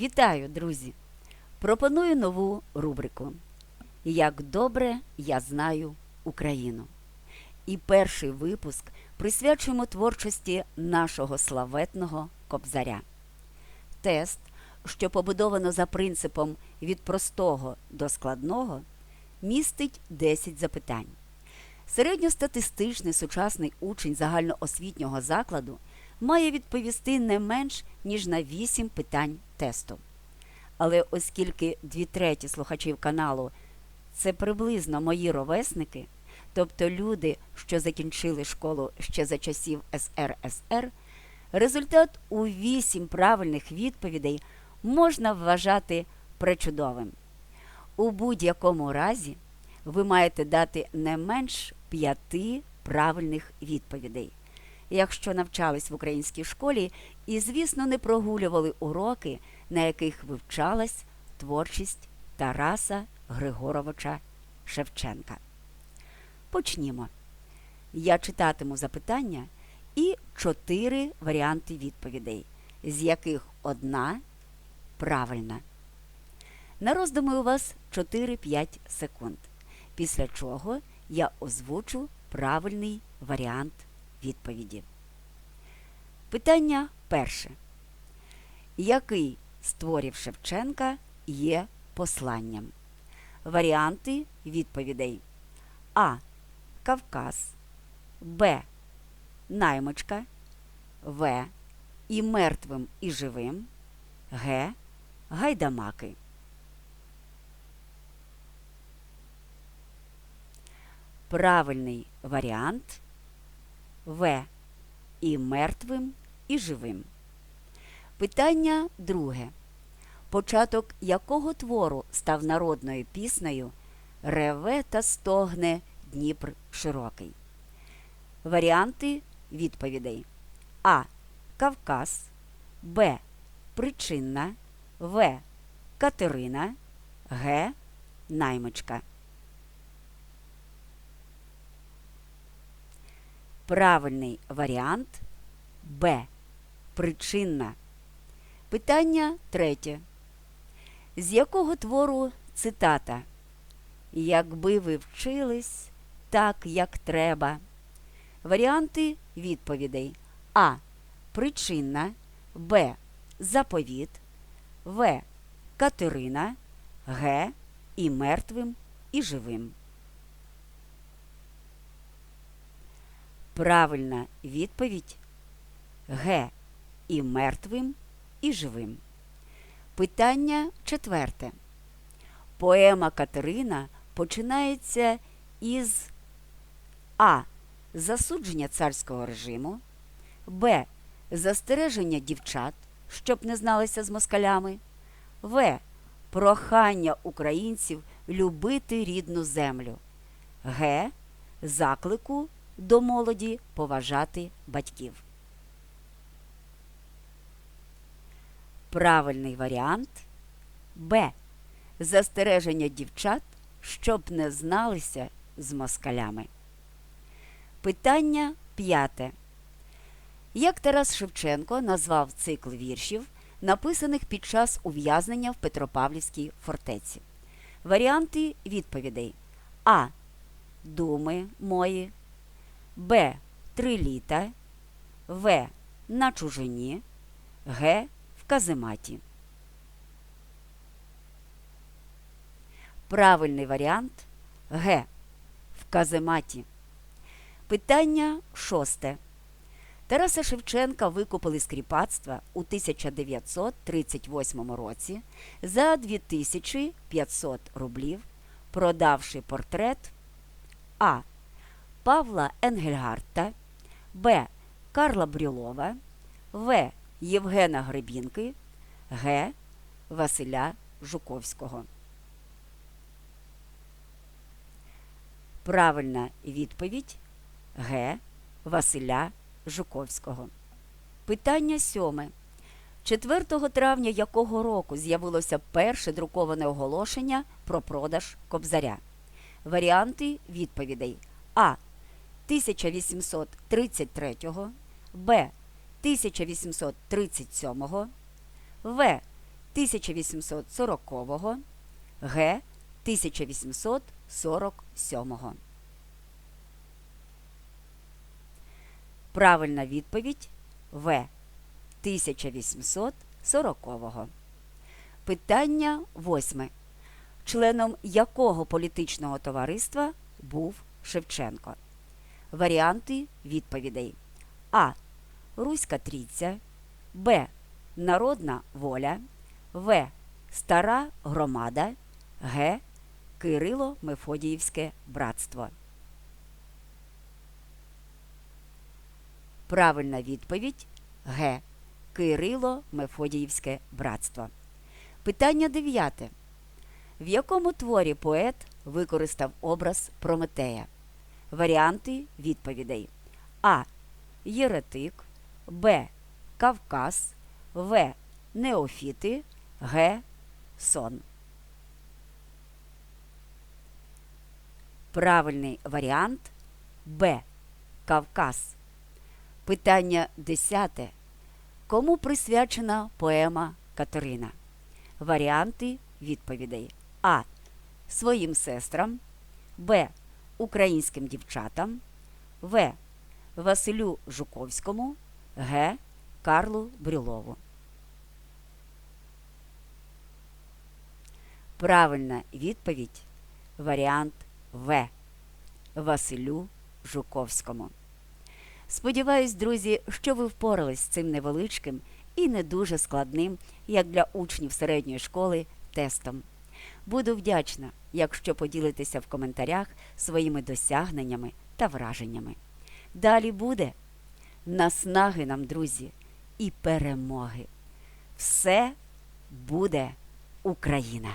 Вітаю, друзі! Пропоную нову рубрику Як добре я знаю Україну. І перший випуск присвячуємо творчості нашого славетного кобзаря. Тест, що побудовано за принципом від простого до складного, містить 10 запитань. Середньостатистичний сучасний учень загальноосвітнього закладу має відповісти не менш ніж на 8 питань тесту. Але оскільки дві треті слухачів каналу це приблизно мої ровесники, тобто люди, що закінчили школу ще за часів СРСР, результат у 8 правильних відповідей можна вважати пречудовим. У будь-якому разі ви маєте дати не менш п'яти правильних відповідей. Якщо навчались в українській школі і, звісно, не прогулювали уроки, на яких вивчалась творчість Тараса Григоровича Шевченка. Почнімо. Я читатиму запитання і чотири варіанти відповідей, з яких одна правильна. На роздуми у вас 4-5 секунд, після чого я озвучу правильний варіант відповіді. Питання перше. Який з творів Шевченка є посланням? Варіанти відповідей А. Кавказ, Б. Наймичка, В. І мертвим, і живим, Г. Гайдамаки. Правильний варіант В. І мертвим, і живим. Питання друге. Початок якого твору став народною піснею Реве та стогне Дніпр широкий? Варіанти відповідей А. Кавказ, Б. Причинна, В. Катерина, Г. Наймичка. Правильний варіант Б. Причинна. Питання третє. З якого твору цитата? Якби ви вчились так, як треба. Варіанти відповідей А. Причинна, Б. Заповіт, В. Катерина, Г. І мертвим, і живим. Правильна відповідь Г. І мертвим, і живим. Питання четверте. Поема Катерина починається із А. Засудження царського режиму, Б. Застереження дівчат, щоб не зналися з москалями, В. Прохання українців любити рідну землю, Г. Заклику до молоді поважати батьків. Правильний варіант Б. Застереження дівчат, щоб не зналися з москалями. Питання п'яте. Як Тарас Шевченко назвав цикл віршів, написаних під час ув'язнення в Петропавлівській фортеці? Варіанти відповідей А. Думи мої. Б. Три літа. В. На чужині. Г. В казематі. Правильний варіант Г. В казематі. Питання шосте. Тараса Шевченка викупили з кріпацтва у 1938 році за 2500 рублів, продавши портрет А. Павла Енгельгарта, Б. Карла Брюлова, В. Євгена Гребінки, Г. Василя Жуковського. Правильна відповідь Г. Василя Жуковського. Питання сьоме. 4 травня якого року з'явилося перше друковане оголошення про продаж кобзаря? Варіанти відповідей А. 1833, Б. 1837, В. 1840, Г. 1847. Правильна відповідь В. 1840. Питання восьме. Членом якого політичного товариства був Шевченко? Варіанти відповідей. А. Руська трійця. Б. Народна воля. В. Стара громада. Г. Кирило Мефодіївське братство. Правильна відповідь Г. Кирило Мефодіївське братство. Питання дев'яте. В якому творі поет використав образ Прометея? Варіанти відповідей: А. Єретик, Б. Кавказ, В. Неофіти, Г. Сон. Правильний варіант Б. Кавказ. Питання десяте. Кому присвячена поема Катерина? Варіанти відповідей: А. Своїм сестрам, Б. Українським дівчатам, В. Василю Жуковському, Г. Карлу Брюлову. Правильна відповідь варіант В. Василю Жуковському. Сподіваюсь, друзі, що ви впорались з цим невеличким і не дуже складним, як для учнів середньої школи, тестом. Буду вдячна, якщо поділитеся в коментарях своїми досягненнями та враженнями. Далі буде наснаги нам, друзі, і перемоги. Все буде Україна!